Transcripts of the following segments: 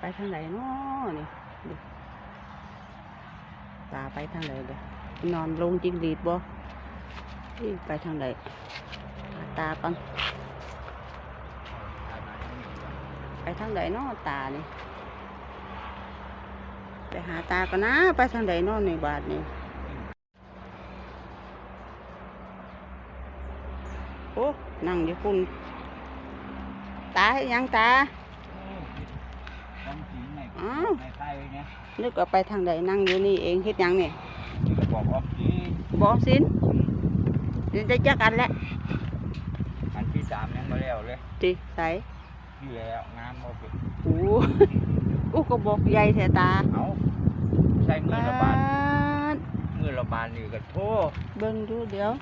ไปทางไหนเนาะนี่ตาไปทางไหนเด้อนอนลงจิงหรีดบ่ไปทางไหนหาตาก่อนไปทางไหนเนาะตานี่ไปหาตาก่อนนะ ไปทางไหนเนาะในบาทนี่โอ้นั่งอยู่คุณตาเฮ็ดหยังตา อ้าวในไทยเนี่ยนึกว่าไปทางใดนั่งอยู่นี่เองเฮ็ดหยังเนี่ยที่กระบอกออฟซีบอสินเดี๋ยวจะจักอันแล้วอันที่สามยังมาแล้วเลยติใส่ที่แล้วงามโอเคโอ้อู้ก็บอกใหญ่แท้ตาเอาใส่มือระบาดดมือระบาดนี่ก็โทษ เบิ่งดูเดี๋ยว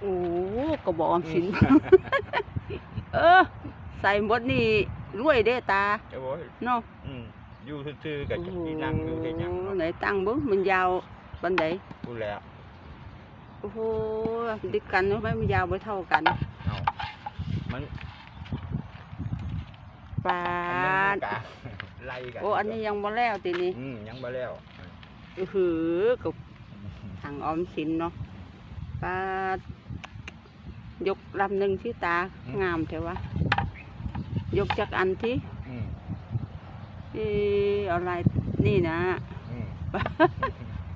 โอ้ก็บอกออมสิน เออ ใส่หมดนี่ รวยเด้ตาโอ้ยเนาะอืมอยู่ซื่อๆกับโอ้ที่นั่งอยู่ที่ยังโหไหนตั้งเบิ่งมันยาวปานใดพูดแล้วโอ้โหดิกันเนาะไม่มันยาวบ่เท่ากันเอามันปาอันดนึงมันกะไล่กันโอ้อันนี้ยังบ่แล้วตินี่อืมยังมาแล้วอือหือกับทางออมสินเนาะปาดยกลำหนึ่งที่ตางามเถอะวะ ยกจากอันที่อืมเอออะไรนี่นะ อืม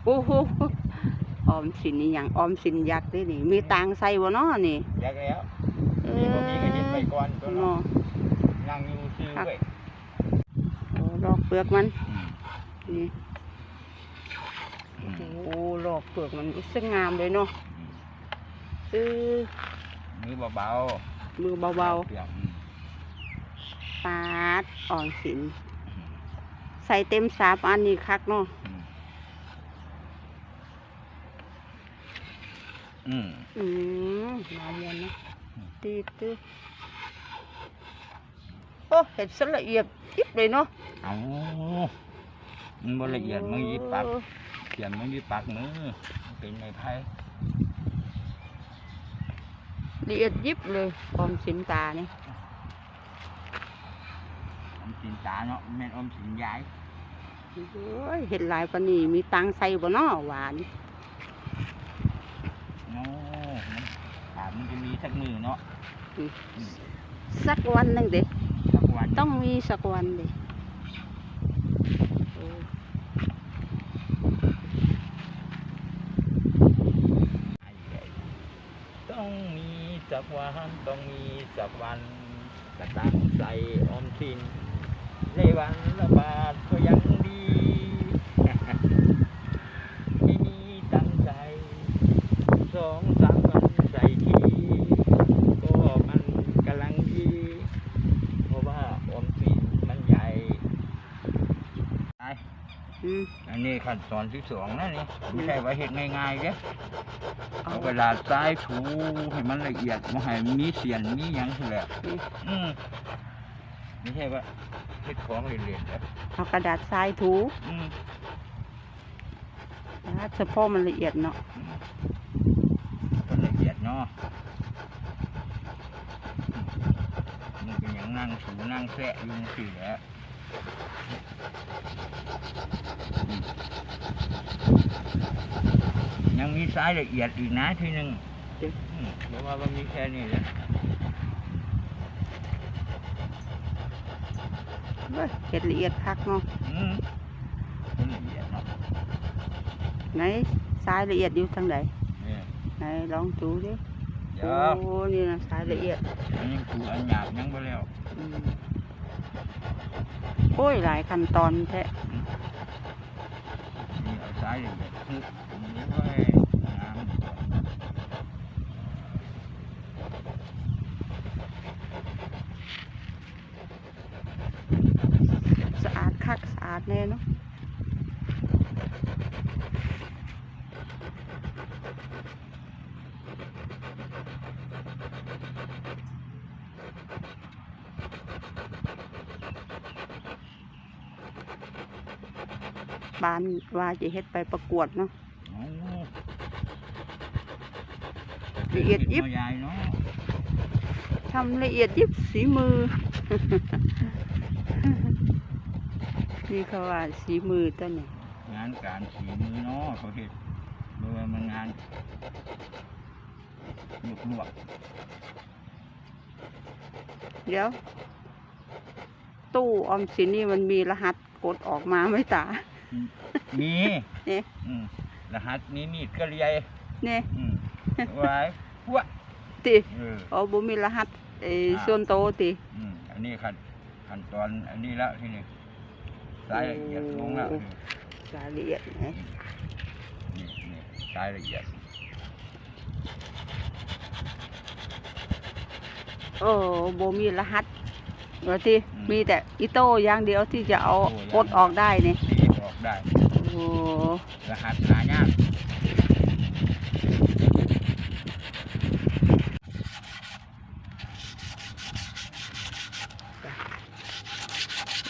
โอ้โหออมสินนี่อย่างออมสินยักษ์เด้นี่ มีตังใส่บ่เนาะนี่แยกแล้วเอมีบ่อมีก็เห็นไปก่อนตัวเนาะเนาะนั่งอยู่ซื่อเว้ยโอ้ลอกเปลือกมันอืมนี่อืมโอ้ลอกเปลือกมันก็สวยงามเลยเนาะเออมือเบามือๆเบาเปียกอืมๆ ปาดอ่อนสิน ใส่เต็มสามอันนี่คักเนาะอืมอืมน้ำมันนะตีตื้อโอ้เห็ดสละเอียดยิบเลยเนาะเอามันบ่ละเอียดมึงยิบปากเขียนมึงยิบปากมือมันเป็นไม้ไผ่ละเอียดยิบเลยออมสินตาเนี่ยอม สินตาเนาะแม่นอมสินยายโอ้ยเห็ดหลายปานนี้มีตังใส่บ่เนาะหวานโอ้มันถามมันจะมีสักมือเนาะสักวันหนึ่งเด็สักวันต้องมีสักวันเด็โอ้ต้องมีสักวันต้องมีสักวันกระตังใส่อมสิน ในวันละบาทก็ยังดี ไม่มีตั้งใจ สองสามวันใส่ทีก็มันกำลังดี เพราะว่าอมสินมันใหญ่ไปอืมอันนี้ขั้นตอนที่สองนะนี่ไม่ใช่ว่าเห็ดง่ายๆเด้เอาเอากระดาษทรายถูให้มันละเอียดมาให้มีเสียนมีหยังคือแหละนี่อืม ไม่ใช่ว่าเห็ดของเล่นๆนะเอากระดาษทรายถูอืมนะเฉพาะมันละเอียดเนาะอืมก็ละเอียดเนาะอืมมันเป็นอย่างนั่งถูนั่งแทะอยุงสี่แหล้วยังมีสายละเอียดอีกนะทีหนึ่งอืมเพราะว่ามันมีแค่นี้แหละ เว้ยเห็ดละเอียดคักเนาะอืมมันละเอียดเนาะไหนทรายละเอียดอยู่ทางไหนเนี่ยไหนลองดูดิเดี๋โอ้ยวนี่นะทรายละเอียดอันนี้กูอันหยาบยังไปแล้วอืมโอ้ยหลายขั้นตอนแท้นี่เอาซ้ายละเอียดคือนี่ก็ให้น้ำดีกว่า สะอาดคักสะ อาดแน่เนาะบานว่าจะเฮ็ดไปประกวดเนาะโอ้ละเอียดยิบเนาะยายเนาะทำละเอียดยิบสีมือ นี่เขาว่าสีมือต้นนี่งานการฝีมือเนาะเขาเห็นเมื่อมันงานหยุกลวกเดี๋ยว ตู้ออมสินนี่มันมีรหัสกดออกมาไหม่ตา มีเนี่ย อืมรหัสนี้มีดก็เรียยเนี่ยอืมไว้พวกติเอออ๋อบ่มีรหัสเอออ่าส่วนโตวติ อืมอันนี้ขั้นขั้นตอนอันนี้แล้วที่นี่ รายละเอียดลงแล้วโอ้รายละเอียดไหนนี่นี่รายละเอียดโอ้บ่มีรหัสเดี๋ยวที่มีแต่อีโต้อย่างเดียวที่จะเอากดออกได้นี่ที่ออกได้โอ้รหัสหายาก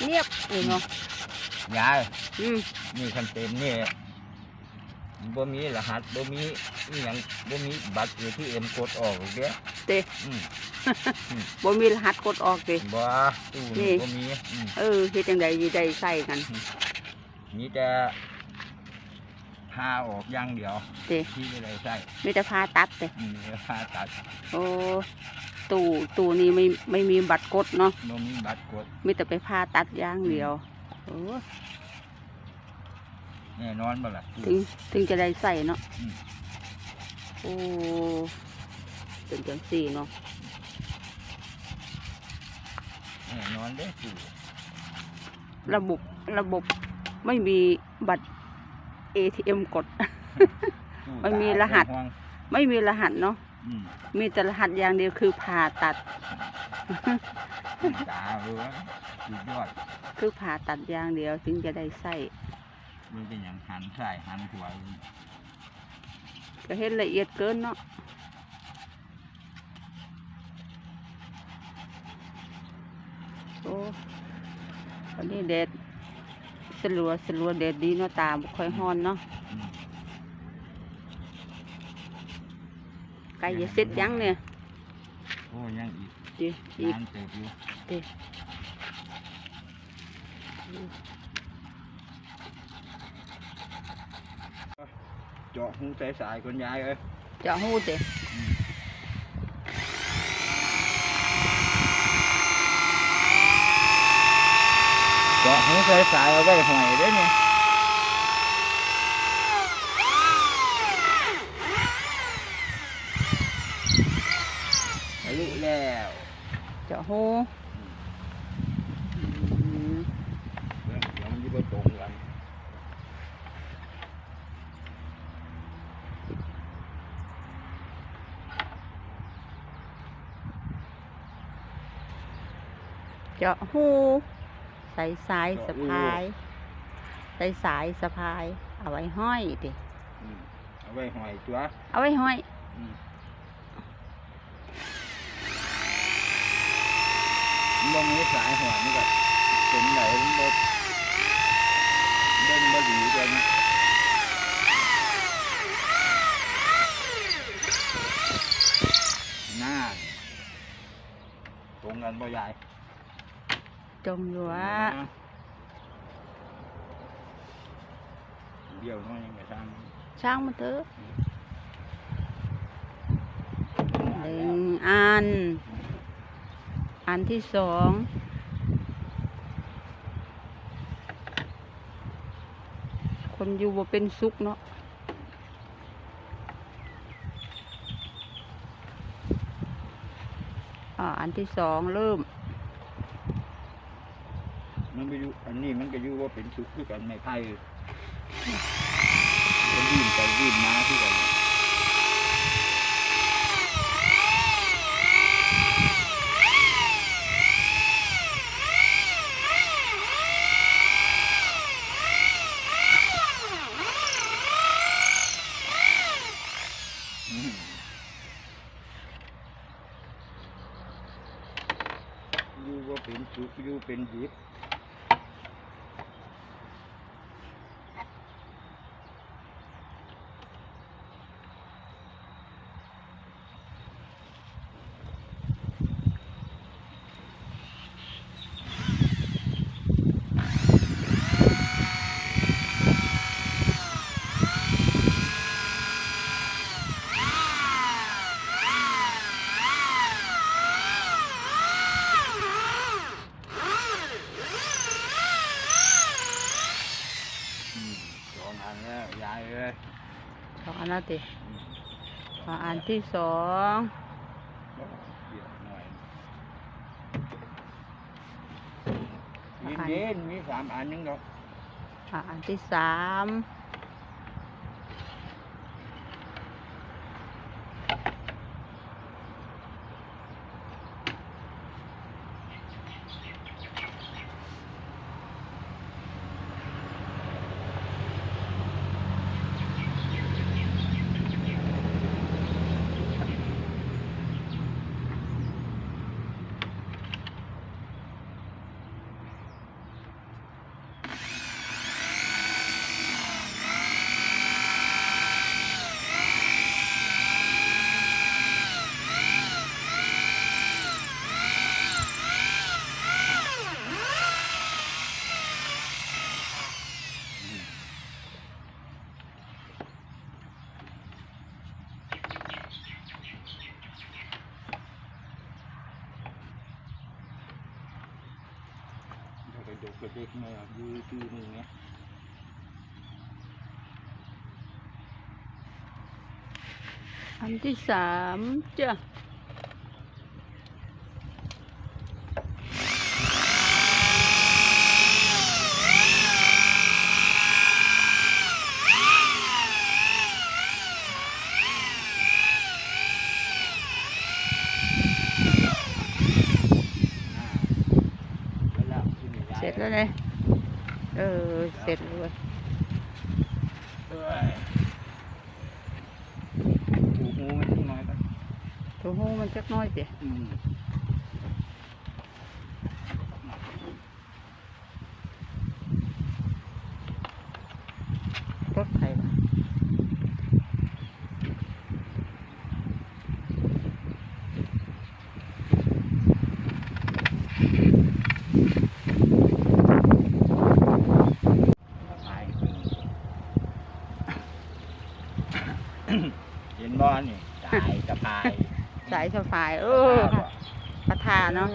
เงียบเลยเนาะ ยายอืมนี่คันเต็มนี่บ่มีรหัสบ่มีอหยังบ่มีบัตร ATM กดออกเด้อเตอืมบ่มีรหัสกดออกติบ่ตู้นี่นี่บ่มีอืมเออเฮ็ดจังไดสิได้ใส่กันมีแต่พาออกอย่างเดียวเตที่ไม่ได้ใช้มีแต่พาตัดเตอืมพาตัด โอ้ตู้ตู้นี้ไม่ไม่มีบัตรกดเนาะบ่มีบัตรกดมีแต่ไปพาตัดอย่างเดียว โอ้แน่นอนบ่ล่ะถึงถึงจะได้ใส่เนาะอืมโอ้เป็นจังสี่เนาะแน่นอนเด้อตู้ระบบระบบไม่มีบัตร ATM กดตู้มันมีตารหัสห่วงไม่มีรหัสเนาะ อืมมีแต่รหัสอย่างเดียวคือผ่าตัด ตู้ตาเออสุดยอด คือผ่าตัดอย่างเดียวถึงจะได้ใส่มันเป็นอย่างหันซ้ายหันขวาก็เห็นละเอียดเกินเนาะโอ้วันนี้แดดสลัวสลัวแดดดีเนาะตาบ่ค่อยฮ้อนเนาะอืมใกล้จะเสร็จยังเนี่ย โอ้ยังอีก ดิอีกงานเติบอยู่ดิเจาะหูสายสายๆคนยายเอ้ยเจะหู้เตะเจาะหูสายสายๆเอาไว้ห่อยได้เนี่ยทะลุแล้ว เจะหู้อืมเดี๋ยวเดี๋ยวมันจะไปตรงกันเจาะหู้ใส่สายสะพาย ใส่สายสะพาย เอาไว้ห้อยดิอืมเอาไว้ห่อยตัว เอาไว้ห้อย มลงนี้สายหัวนี่ก็เป็นไหนมันบ่เด้งบ่ดีกันหน้าตรงกันบ่ใหญ่จมอยู่ว่าเดี่ยวน้อยยังไงทางช่างมันเถอะหนึ่งอัน อันที่สองคนอยู่บ่เป็นสุขเนาะอ่าอันที่สองเริ่ม มันก็อยู่อันนี้มันก็อยู่ว่าเป็นสุขคือกันไม่ไพ่ก็ยืนไปยืนมาที่กันอืมอยู่ว่าเป็นสุข อยู่เป็นดิบ แล้วติพออันที่สองเย็นเย็นๆมีสามอันนึงดอกพออันที่สาม เดี๋ยวกระ จกกระเด็กมาดูชื่อมึงไงอันที่สามจ้ะ อ่าแล้วที่นี่ยาย เสร็จแล้วเลยเออเสร็จเลย เอ้ยถูกงูมันที่น้อยก่อน ถูหูมันจักหน้อยสิอืมรถไถวะตายเห็นบอลนี่ตายสะพาย สายสะพาย เออค่ะประทานเนาะ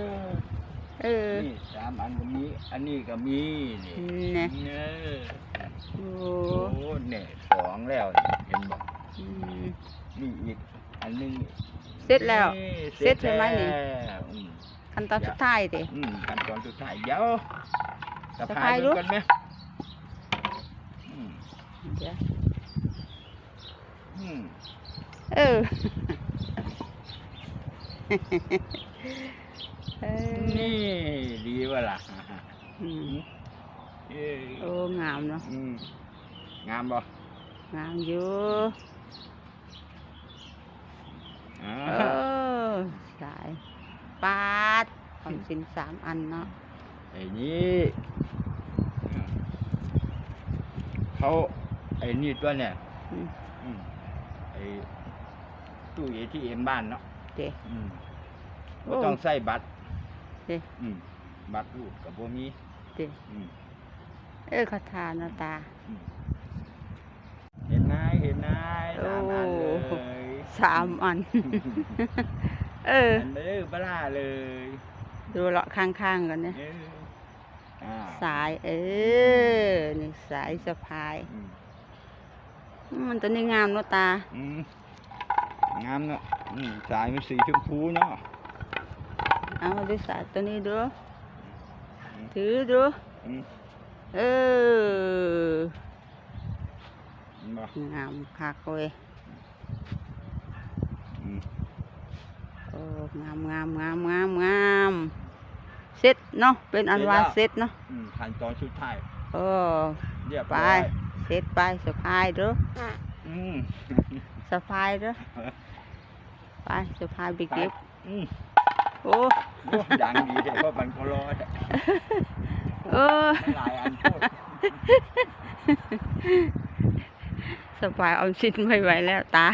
เออนี่สามอันก็มี อันนี้ก็มีนี่เนี่ยเออโอ้โอ้เนี่ยสองแล้วเห็นบอกอืมนี่อีกอันหนึงเสร็จแล้วนี่เสร็จใช่ไหมนี่แล้วอืมขั้นตอนสุดท้ายสิอืมขั้นตอนสุดท้ายเดี๋ยวสะสะพาพายยดูดูกันไหมอืมเดี๋ยวอืมเออ เออนี่ดีวะล่ะอืมเอ้ยโอ้งามเนาะอืมงามบ่งามอยู่อ่าเออสายปาดความสินสามอันเนาะไอ้นี่เขาไอ้นี่ตัวเนี่ยอืมอืมไอ้ตู้เอทีเอ็มบ้านเนาะ เด็กอืมโอ้บ่ต้องใส่บัตรเด็กอืมบัตรรูดกับบ่มีเด็กอืมเออคาถาเนาะตา อืมเห็นนายเห็นนายสามอันเลโอ้ ยสามอัน เออ อันเด้อปลาเลยดูเลาะข้างๆกันเนี่ยเอออ่าสายเออนี่สายสะพายอืมอืมมันตัวนี้งามเนาะตา อืม งามเนาะอืมสายมันสีชมพูเนาะเอามาดูสายตัวนี้ดูอืมถือดูอืมเออเห็นบ่งามคักเว้ยอืมโอ้งามงามงามงามงามเสร็จเนาะเป็นอันว่าเสร็จเนาะอืมขั้นตอนสุดท้ายเออเรียบไปร้อยเสร็จไปสะพายเด้ออืม สะพายเด้อไปสะพายไปเก็บอืมโอ้โอ้ดังดีเลยเพราะมันก็รอดเออหลายอันโคตรสะพายเอาชิ้นไม่ไหวแล้วตา